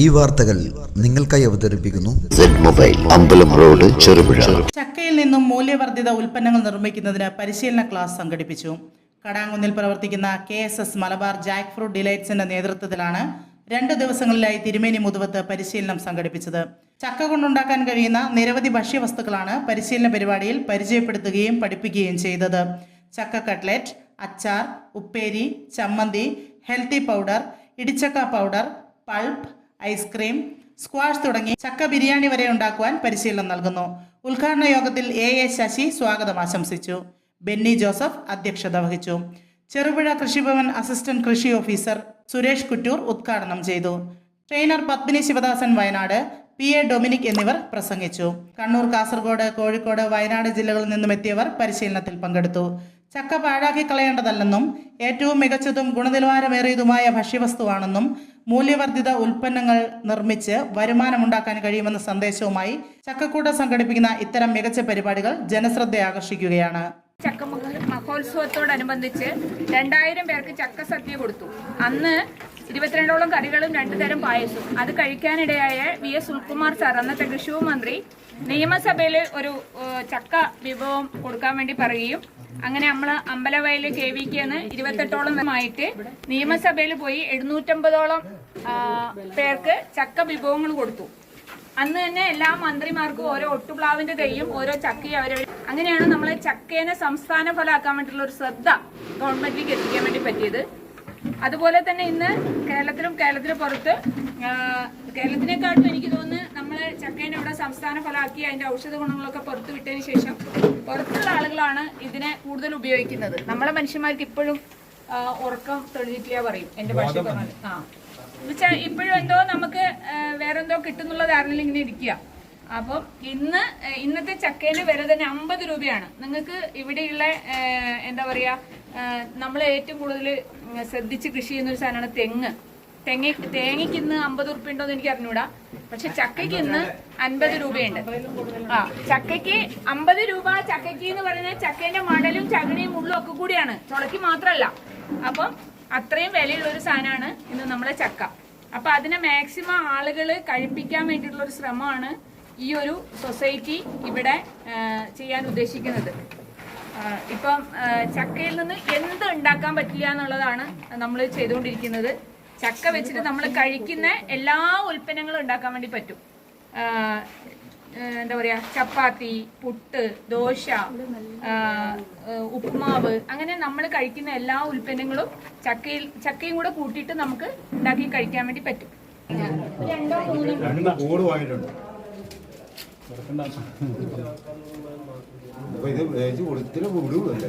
ഈ വാർത്തകൾ നിങ്ങൾക്കായി അവതരിപ്പിക്കുന്നു. അമ്പലം റോഡ് ചെറുപുഴ. ചക്കയിൽ നിന്നും മൂല്യവർദ്ധിത ഉൽപ്പന്നങ്ങൾ നിർമ്മിക്കുന്നതിന് പരിശീലന ക്ലാസ് സംഘടിപ്പിച്ചു. കടാങ്കുന്നിൽ പ്രവർത്തിക്കുന്ന K S S Malabar jackfruit ഡിലൈറ്റ്സിന്റെ നേതൃത്വത്തിലാണ് രണ്ടു ദിവസങ്ങളിലായി തിരുമേനി മുതുവത്ത് പരിശീലനം സംഘടിപ്പിച്ചത്. ചക്ക കൊണ്ടുണ്ടാക്കാൻ കഴിയുന്ന നിരവധി ഭക്ഷ്യവസ്തുക്കളാണ് പരിശീലന പരിപാടിയിൽ പരിചയപ്പെടുത്തുകയും പഠിപ്പിക്കുകയും ചെയ്തത്. ചക്ക കട്ട്ലറ്റ് അച്ചാർ ഉപ്പേരി ചമ്മന്തി healthy powder ഇടിച്ചക്ക powder pulp ice cream squash തുടങ്ങി ചക്ക ബിരിയാണി വരെ ഉണ്ടാക്കുവാൻ പരിശീലനം നൽകുന്നു. ഉദ്ഘാടന യോഗത്തിൽ എ എ ശശി സ്വാഗതം ആശംസിച്ചു. ബെന്നി ജോസഫ് അധ്യക്ഷത വഹിച്ചു. ചെറുപുഴ കൃഷിഭവൻ അസിസ്റ്റന്റ് കൃഷി ഓഫീസർ സുരേഷ് കുറ്റൂർ ഉദ്ഘാടനം ചെയ്തു. Trainer Padmini Sivadasan Wayanad P A Dominic എന്നിവർ പ്രസംഗിച്ചു. കണ്ണൂർ കാസർഗോഡ് കോഴിക്കോട് വയനാട് ജില്ലകളിൽ നിന്നും എത്തിയവർ പരിശീലനത്തിൽ പങ്കെടുത്തു. ചക്ക പാഴാക്കി കളയേണ്ടതല്ലെന്നും ഏറ്റവും മികച്ചതും ഗുണനിലവാരമേറിയതുമായ ഭക്ഷ്യവസ്തുവാണെന്നും മൂല്യവർദ്ധിത ഉൽപ്പന്നങ്ങൾ നിർമ്മിച്ച് വരുമാനമുണ്ടാക്കാൻ കഴിയുമെന്ന സന്ദേശവുമായി ചക്കക്കൂട്ട സംഘടിപ്പിക്കുന്ന ഇത്തരം മികച്ച പരിപാടികൾ ജനശ്രദ്ധ ആകർഷിക്കുകയാണ്. ചക്ക മഹോത്സവത്തോടനുബന്ധിച്ച് രണ്ടായിരം പേർക്ക് ചക്ക സദ്യ കൊടുത്തു. അന്ന് ഇരുപത്തിരണ്ടോളം കറികളും രണ്ടു തരം പായസവും. അത് കഴിക്കാനിടയായ വി എസ് സുൽകുമാർ സാർ അന്നത്തെ കൃഷി മന്ത്രി നിയമസഭയിൽ ഒരു ചക്ക വിഭവം കൊടുക്കാൻ വേണ്ടി പറയുകയും അങ്ങനെ നമ്മൾ അമ്പലവയൽ കെ വി എന്ന് ഇരുപത്തെട്ടോളം ആയിട്ട് നിയമസഭയിൽ പോയി എഴുന്നൂറ്റമ്പതോളം പേർക്ക് ചക്ക വിഭവങ്ങൾ കൊടുത്തു. അന്ന് തന്നെ എല്ലാ മന്ത്രിമാർക്കും ഓരോ ഒട്ടുപ്ലാവിന്റെ തൈയും ഓരോ ചക്കയും അവരെ അങ്ങനെയാണ് നമ്മൾ ചക്കേനെ സംസ്ഥാന ഫലമാക്കാൻ വേണ്ടിയിട്ടുള്ള ഒരു ശ്രദ്ധ ഗവൺമെന്റിലേക്ക് എത്തിക്കാൻ വേണ്ടി പറ്റിയത്. അതുപോലെ തന്നെ ഇന്ന് കേരളത്തിലും കേരളത്തിന് പുറത്ത് കേരളത്തിനെക്കാട്ടും എനിക്ക് തോന്നുന്നു നമ്മൾ ചക്കേനെ ഇവിടെ സംസ്ഥാന ഫലമാക്കി അതിന്റെ ഔഷധ ഗുണങ്ങളൊക്കെ പുറത്തു വിട്ടതിന് ശേഷം പുറത്തുള്ള ആളുകളാണ് ഇതിനെ കൂടുതൽ ഉപയോഗിക്കുന്നത്. നമ്മളെ മനുഷ്യന്മാർക്ക് ഇപ്പോഴും ഉറക്കം തെളിഞ്ഞിട്ടില്ല പറയും എന്റെ ഭാഷ പറഞ്ഞാൽ ആ. എന്നുവെച്ചാൽ ഇപ്പോഴും എന്തോ നമുക്ക് വേറെന്തോ കിട്ടുന്നുള്ള ധാരണയിൽ ഇങ്ങനെ ഇരിക്കുക. അപ്പം ഇന്ന് ഇന്നത്തെ ചക്കേന്റെ വില തന്നെ അമ്പത് രൂപയാണ്. നിങ്ങൾക്ക് ഇവിടെയുള്ള എന്താ പറയാ നമ്മൾ ഏറ്റവും കൂടുതൽ ശ്രദ്ധിച്ച് കൃഷി ചെയ്യുന്ന ഒരു സാധനമാണ് തെങ്ങ്. തെങ്ങ തേങ്ങയ്ക്ക് ഇന്ന് അമ്പത് റുപ്യ ഉണ്ടോ എന്ന് എനിക്ക് അറിഞ്ഞൂടാ. പക്ഷെ ചക്കയ്ക്ക് ഇന്ന് അൻപത് രൂപയുണ്ട്. ആ ചക്കയ്ക്ക് അമ്പത് രൂപ ചക്കയ്ക്ക് എന്ന് പറയുന്നത് ചക്കേന്റെ മടലും ചകണിയും മുള്ളും ഒക്കെ കൂടിയാണ്. ചുളയ്ക്ക് മാത്രമല്ല അപ്പം അത്രയും വിലയുള്ള ഒരു സാധനമാണ് ഇന്ന് നമ്മളെ ചക്ക. അപ്പൊ അതിനെ മാക്സിമം ആളുകൾ കഴിപ്പിക്കാൻ വേണ്ടിയിട്ടുള്ള ഒരു ശ്രമമാണ് ഈ ഒരു സൊസൈറ്റി ഇവിടെ ചെയ്യാൻ ഉദ്ദേശിക്കുന്നത്. ഇപ്പം ചക്കയിൽ നിന്ന് എന്ത് ഉണ്ടാക്കാൻ പറ്റില്ല എന്നുള്ളതാണ് നമ്മൾ ചെയ്തുകൊണ്ടിരിക്കുന്നത്. ചക്ക വെച്ചിട്ട് നമ്മൾ കഴിക്കുന്ന എല്ലാ ഉൽപ്പന്നങ്ങളും ഉണ്ടാക്കാൻ വേണ്ടി പറ്റും. എന്താ പറയാ ചപ്പാത്തി പുട്ട് ദോശ ഉപ്പുമാവ് അങ്ങനെ നമ്മൾ കഴിക്കുന്ന എല്ലാ ഉൽപ്പന്നങ്ങളും ചക്കയിൽ ചക്കയും കൂടെ കൂട്ടിയിട്ട് നമുക്ക് ഉണ്ടാക്കി കഴിക്കാൻ വേണ്ടി പറ്റും. രണ്ടോ മൂന്നോ? അപ്പൊ ഇത് വേച്ച് കൊടുത്തിട്ട് വിടുവല്ലേ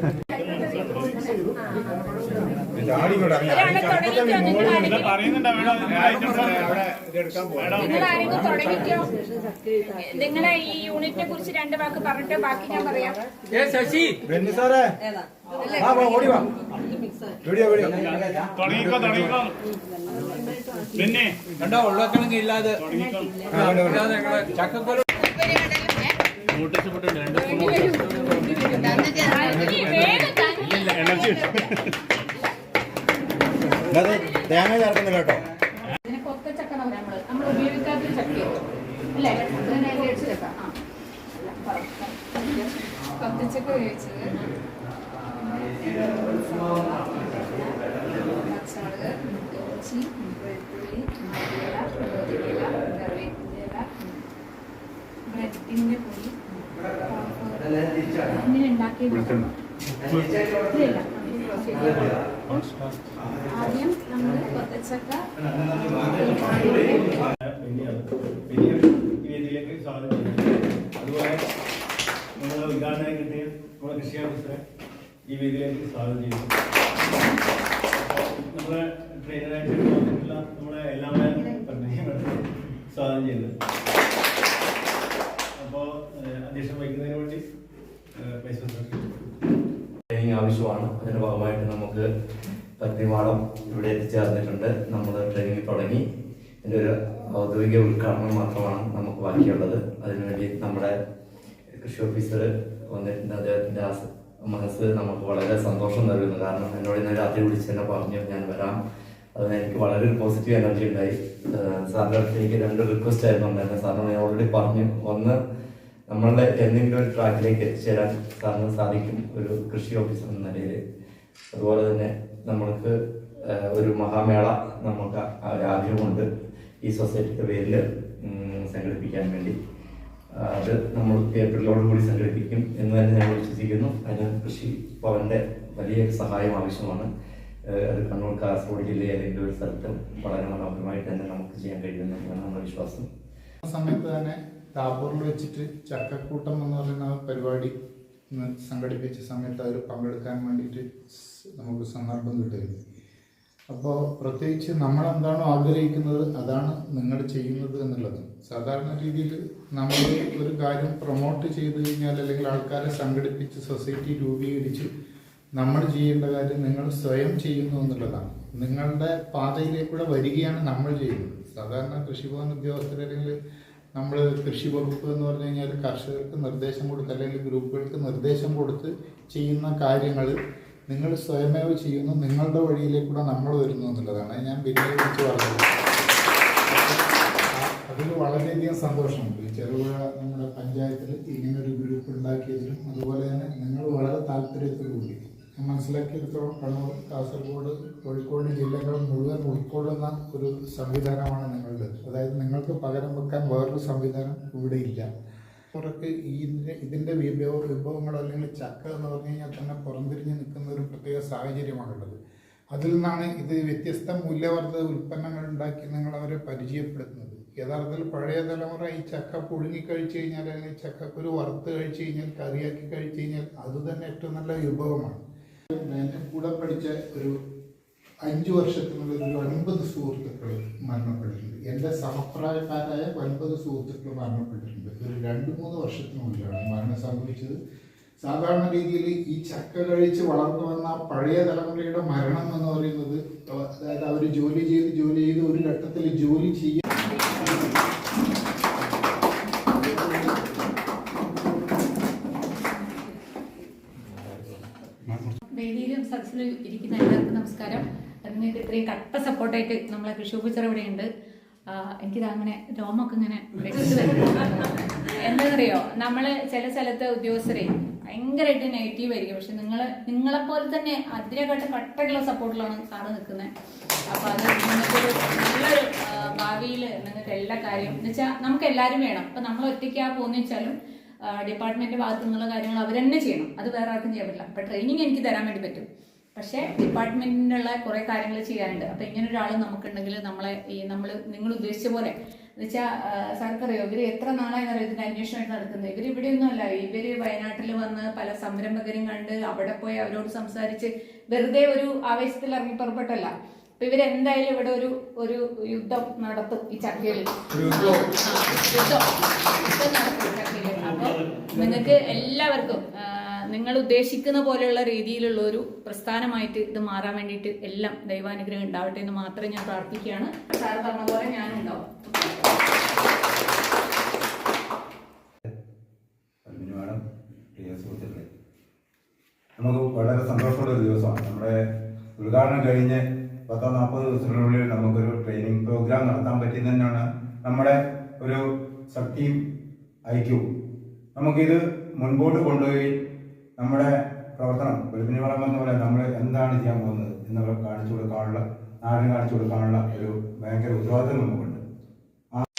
നിങ്ങളെ ഈ യൂണിറ്റിനെ കുറിച്ച് രണ്ട് വാക്ക് പറഞ്ഞിട്ട് ബാക്കി ഞാൻ പറയാം സാറേ ഓടി വാ. Video video. തുടങ്ങിക്കോ തുടങ്ങിക്കോ. പിന്നെ കണ്ടോ ഉള്ളക്കണെങ്കിൽ ഇല്ലാതെ. ആ, വേണ്ട. ചക്കക്കൊരു നോട്ടീസ് രണ്ട് വേഗം തന്നെ. എനർജി അത് തേങ്ങ ചേർക്കുന്നില്ല കേട്ടോ. കൊത്തച്ചക്ക ഉപയോഗിച്ചത് പച്ചമുളക് ഇഞ്ചി വെളുത്തുള്ളി മല്ലിയില പുതിനയില കറിവേപ്പില ബ്രെഡിന്റെ പൊടി ഇങ്ങനെ ഉണ്ടാക്കി ഇല്ല ആദ്യം നമ്മൾ കൊത്തച്ചക്ക വലിയ വേദിയിലേക്ക് സ്വാഗതം ചെയ്യുന്നു അതുപോലെ നമ്മുടെ ഉദ്ഘാടനം കിട്ടിയ നമ്മുടെ കൃഷി ഓഫീസറെ ഈ വേദിയിലേക്ക് സ്വാഗതം ചെയ്യുന്നു അപ്പോൾ നമ്മളെ ട്രെയിനറായിട്ട് വന്നിട്ടുള്ള നമ്മളെ എല്ലാവരെയും പരിചയപ്പെടുത്തി സ്വാഗതം ചെയ്യുന്നു അപ്പോൾ അധ്യക്ഷൻ വഹിക്കുന്നതിന് വേണ്ടി ഏഹ്, വൈസ് പ്രസിഡന്റ് ട്രെയിനിങ് ആവശ്യമാണ് അതിന്റെ ഭാഗമായിട്ട് നമുക്ക് പത്തിമാടം ഇവിടെ എത്തിച്ചേർന്നിട്ടുണ്ട് നമ്മൾ ട്രെയിനിങ് തുടങ്ങി. ഇതിന്റെ ഒരു ഔദ്യോഗിക ഉദ്ഘാടനം മാത്രമാണ് നമുക്ക് ബാക്കിയുള്ളത്. അതിനുവേണ്ടി നമ്മുടെ കൃഷി ഓഫീസർ വന്നിട്ടുണ്ട് അദ്ദേഹത്തിന്റെ ആ മനസ്സ് നമുക്ക് വളരെ സന്തോഷം നൽകുന്നു. കാരണം എന്നോട് ഇന്ന് രാത്രി വിളിച്ച് തന്നെ പറഞ്ഞു ഞാൻ വരാം. അത് എനിക്ക് വളരെ ഒരു പോസിറ്റീവ് എനർജി ഉണ്ടായി. സാറിന്റെ അടുത്ത് എനിക്ക് രണ്ട് റിക്വസ്റ്റ് ആയിരുന്നു ഉണ്ടായിരുന്നത്. സാറിന് ഞാൻ ഓൾറെഡി പറഞ്ഞു. ഒന്ന് നമ്മളുടെ എന്തെങ്കിലും ഒരു ട്രാക്കിലേക്ക് എത്തിച്ചേരാൻ സാറിന് സാധിക്കും ഒരു കൃഷി ഓഫീസർ എന്ന നിലയിൽ അതുപോലെ തന്നെ നമ്മൾക്ക് ഒരു മഹാമേള നമുക്ക് ആഗ്രഹമുണ്ട് ഈ സൊസൈറ്റിയുടെ പേരിൽ സംഘടിപ്പിക്കാൻ വേണ്ടി. അത് നമ്മൾ ഏപ്രിലോടുകൂടി സംഘടിപ്പിക്കും എന്ന് തന്നെ ഞങ്ങൾ വിശ്വസിക്കുന്നു. അതിന് കൃഷി ഭവന്റെ വലിയ സഹായം ആവശ്യമാണ്. അത് കണ്ണൂർ കാസർഗോഡ് ജില്ലയിൽ ഏതെങ്കിലും ഒരു സ്ഥലത്ത് വളരെ മനോഹരമായിട്ട് തന്നെ നമുക്ക് ചെയ്യാൻ കഴിയുമെന്നാണ് നമ്മുടെ വിശ്വാസം. ആ സമയത്ത് തന്നെ താബൂറിൽ വെച്ചിട്ട് ചക്കക്കൂട്ടം എന്ന് പറയുന്ന പരിപാടി സംഘടിപ്പിച്ച സമയത്ത് അതിൽ പങ്കെടുക്കാൻ വേണ്ടിയിട്ട് നമുക്ക് സന്ദർഭം കിട്ടുകയും അപ്പോൾ പ്രത്യേകിച്ച് നമ്മൾ എന്താണോ ആഗ്രഹിക്കുന്നത് അതാണ് നിങ്ങൾ ചെയ്യുന്നത് എന്നുള്ളത്. സാധാരണ രീതിയിൽ നമ്മൾ ഒരു കാര്യം പ്രൊമോട്ട് ചെയ്ത് കഴിഞ്ഞാൽ അല്ലെങ്കിൽ ആൾക്കാരെ സംഘടിപ്പിച്ച് സൊസൈറ്റി രൂപീകരിച്ച് നമ്മൾ ചെയ്യേണ്ട കാര്യം നിങ്ങൾ സ്വയം ചെയ്യുന്നു എന്നുള്ളതാണ്. നിങ്ങളുടെ പാതയിലേക്കൂടെ വരികയാണ് നമ്മൾ ചെയ്യുന്നത്. സാധാരണ കൃഷിഭവൻ ഉദ്യോഗസ്ഥർ അല്ലെങ്കിൽ നമ്മൾ കൃഷി വകുപ്പ് എന്ന് പറഞ്ഞു കഴിഞ്ഞാൽ കർഷകർക്ക് നിർദ്ദേശം കൊടുത്ത് അല്ലെങ്കിൽ ഗ്രൂപ്പുകൾക്ക് നിർദ്ദേശം കൊടുത്ത് ചെയ്യുന്ന കാര്യങ്ങൾ നിങ്ങൾ സ്വയമേവ ചെയ്യുന്നു നിങ്ങളുടെ വഴിയിലേക്കൂടെ നമ്മൾ വരുന്നു എന്നുള്ളതാണ്. ഞാൻ ഞാൻ വിനിയോഗിച്ച് പറഞ്ഞത് അതിൽ വളരെയധികം സന്തോഷമുണ്ട്. ഈ ചെറുപുഴ നമ്മുടെ പഞ്ചായത്തിൽ ഇങ്ങനൊരു ഗ്രൂപ്പ് ഉണ്ടാക്കിയതിലും അതുപോലെ തന്നെ നിങ്ങൾ വളരെ താല്പര്യത്തോടുകൂടി. ഞാൻ മനസ്സിലാക്കിയെടുത്തോളം കണ്ണൂർ കാസർഗോഡ് കോഴിക്കോട് ജില്ലകൾ മുഴുവൻ ഉൾക്കൊള്ളുന്ന ഒരു സംവിധാനമാണ് നിങ്ങളുടെ അതായത് നിങ്ങൾക്ക് പകരം വെക്കാൻ വേറൊരു സംവിധാനം ഇവിടെ ഇല്ല പുറത്ത് ഈ ഇതിന്റെ ഇതിന്റെ വിഭവ വിഭവങ്ങൾ അല്ലെങ്കിൽ ചക്ക എന്ന് പറഞ്ഞു കഴിഞ്ഞാൽ തന്നെ പുറംതിരിഞ്ഞ് നിൽക്കുന്ന ഒരു പ്രത്യേക സാഹചര്യമാണുള്ളത്. അതിൽ നിന്നാണ് ഇത് വ്യത്യസ്ത മൂല്യവർദ്ധിത ഉൽപ്പന്നങ്ങൾ ഉണ്ടാക്കി നിങ്ങൾ അവരെ പരിചയപ്പെടുത്തുന്നത്. യഥാർത്ഥത്തിൽ പഴയ തലമുറ ഈ ചക്ക പുഴുങ്ങി കഴിച്ചു കഴിഞ്ഞാൽ അല്ലെങ്കിൽ ചക്കക്കുരു വറുത്ത് കഴിച്ചു കഴിഞ്ഞാൽ കറിയാക്കി കഴിച്ചു കഴിഞ്ഞാൽ അത് തന്നെ ഏറ്റവും നല്ല വിഭവമാണ്. എന്റെ കൂടെ പഠിച്ച ഒരു അഞ്ചു വർഷത്തിനുള്ളിൽ ഒരു ഒൻപത് സുഹൃത്തുക്കൾ മരണപ്പെട്ടിട്ടുണ്ട്. എന്റെ സമപ്രായക്കാരായ ഒൻപത് സുഹൃത്തുക്കൾ മരണപ്പെട്ടിട്ടുണ്ട്. ഒരു രണ്ട് മൂന്ന് വർഷത്തിനുള്ളിലാണ് മരണം സംഭവിച്ചത്. സാധാരണ രീതിയിൽ ഈ ചക്ക കഴിച്ച് വളർന്നു വന്ന പഴയ തലമുറയുടെ മരണം എന്ന് പറയുന്നത് അതായത് അവർ ജോലി ചെയ്ത് ജോലി ചെയ്ത് ഒരു ഘട്ടത്തിൽ ജോലി ചെയ്യാൻ വേദിയിലും സദസ്സിലും ഇരിക്കുന്ന എല്ലാവർക്കും നമസ്കാരം. നിങ്ങൾക്ക് ഇത്രയും കട്ട സപ്പോർട്ടായിട്ട് നമ്മളെ കൃഷി ഓഫീസർ ഇവിടെ ഉണ്ട് എനിക്കിത് അങ്ങനെ രോമൊക്കെ ഇങ്ങനെ എന്താണെന്നറിയോ നമ്മൾ ചില സ്ഥലത്തെ ഉദ്യോഗസ്ഥരെ ഭയങ്കരമായിട്ട് നെഗറ്റീവ് ആയിരിക്കും. പക്ഷെ നിങ്ങൾ നിങ്ങളെപ്പോലെ തന്നെ അതിനെക്കാട്ട് പട്ടകള സപ്പോർട്ടിലാണ് സാറ് നിൽക്കുന്നത്. അപ്പൊ അത് നിങ്ങൾക്കൊരു നല്ലൊരു ഭാവിയിൽ നിങ്ങൾക്ക് എല്ലാ കാര്യവും എന്ന് വെച്ചാൽ നമുക്ക് എല്ലാവരും വേണം. അപ്പൊ നമ്മൾ ഒറ്റയ്ക്കാ പോകുന്ന വെച്ചാലും ഡിപ്പാർട്ട്മെന്റ് ഭാഗത്തു നിന്നുള്ള കാര്യങ്ങൾ അവർ ചെയ്യണം. അത് വേറെ ആർക്കും ചെയ്യാൻ പറ്റില്ല. അപ്പൊ ട്രെയിനിങ് എനിക്ക് തരാൻ വേണ്ടി പറ്റും. പക്ഷേ ഡിപ്പാർട്ട്മെന്റിനുള്ള കുറെ കാര്യങ്ങൾ ചെയ്യാനുണ്ട്. അപ്പൊ ഇങ്ങനെ ഒരാൾ നമുക്കുണ്ടെങ്കിൽ നമ്മളെ ഈ നമ്മൾ നിങ്ങൾ ഉദ്ദേശിച്ച പോലെ. എന്ന് വെച്ചാൽ സാർക്കറിയോ? ഇവർ എത്ര നാളായി അറിയാം ഇതിന്റെ അന്വേഷണമായിട്ട് നടക്കുന്നത്? ഇവർ ഇവിടെയൊന്നും അല്ല. ഇവർ വയനാട്ടിൽ വന്ന് പല സംരംഭകരും കണ്ട് അവിടെ പോയി അവരോട് സംസാരിച്ച് വെറുതെ ഒരു ആവേശത്തിൽ ഇറങ്ങി പുറപ്പെട്ടല്ല. അപ്പൊ ഇവരെന്തായാലും ഇവിടെ ഒരു ഒരു യുദ്ധം നടത്തും ഈ ചക്കയിൽ യുദ്ധം. നടത്തും ചക്കയിൽ അപ്പൊ നിങ്ങൾക്ക് എല്ലാവർക്കും നിങ്ങൾ ഉദ്ദേശിക്കുന്ന പോലെയുള്ള രീതിയിലുള്ള ഒരു പ്രസ്ഥാനമായിട്ട് ഇത് മാറാൻ വേണ്ടിയിട്ട് എല്ലാം ദൈവാനുഗ്രഹം ഉണ്ടാവട്ടെ എന്ന് മാത്രം ഞാൻ പ്രാർത്ഥിക്കുകയാണ്. സാർ പറഞ്ഞ പോലെ ഞാനുണ്ടാവും. നമുക്ക് വളരെ സന്തോഷമുള്ള ഒരു ദിവസമാണ്. നമ്മുടെ ഉദ്ഘാടനം കഴിഞ്ഞ് പത്തോ നാൽപ്പത് ദിവസത്തിനുള്ളിൽ നമുക്കൊരു ട്രെയിനിങ് പ്രോഗ്രാം നടത്താൻ പറ്റിയത് തന്നെയാണ് നമ്മുടെ ഒരു ശക്തിയും ഐക്യവും. നമുക്കിത് മുൻപോട്ട് കൊണ്ടുപോയി നമ്മുടെ പ്രവർത്തനം വെളുപ്പിന് വളം എന്ന പോലെ നമ്മൾ എന്താണ് ചെയ്യാൻ പോകുന്നത്? എന്നുള്ളത് കാണിച്ചു കൊടുക്കാനുള്ള നാടിന് കാണിച്ചു കൊടുക്കാനുള്ള ഒരു ഭയങ്കര ഉത്തരവാദിത്വം നമുക്കുണ്ട്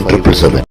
triple seven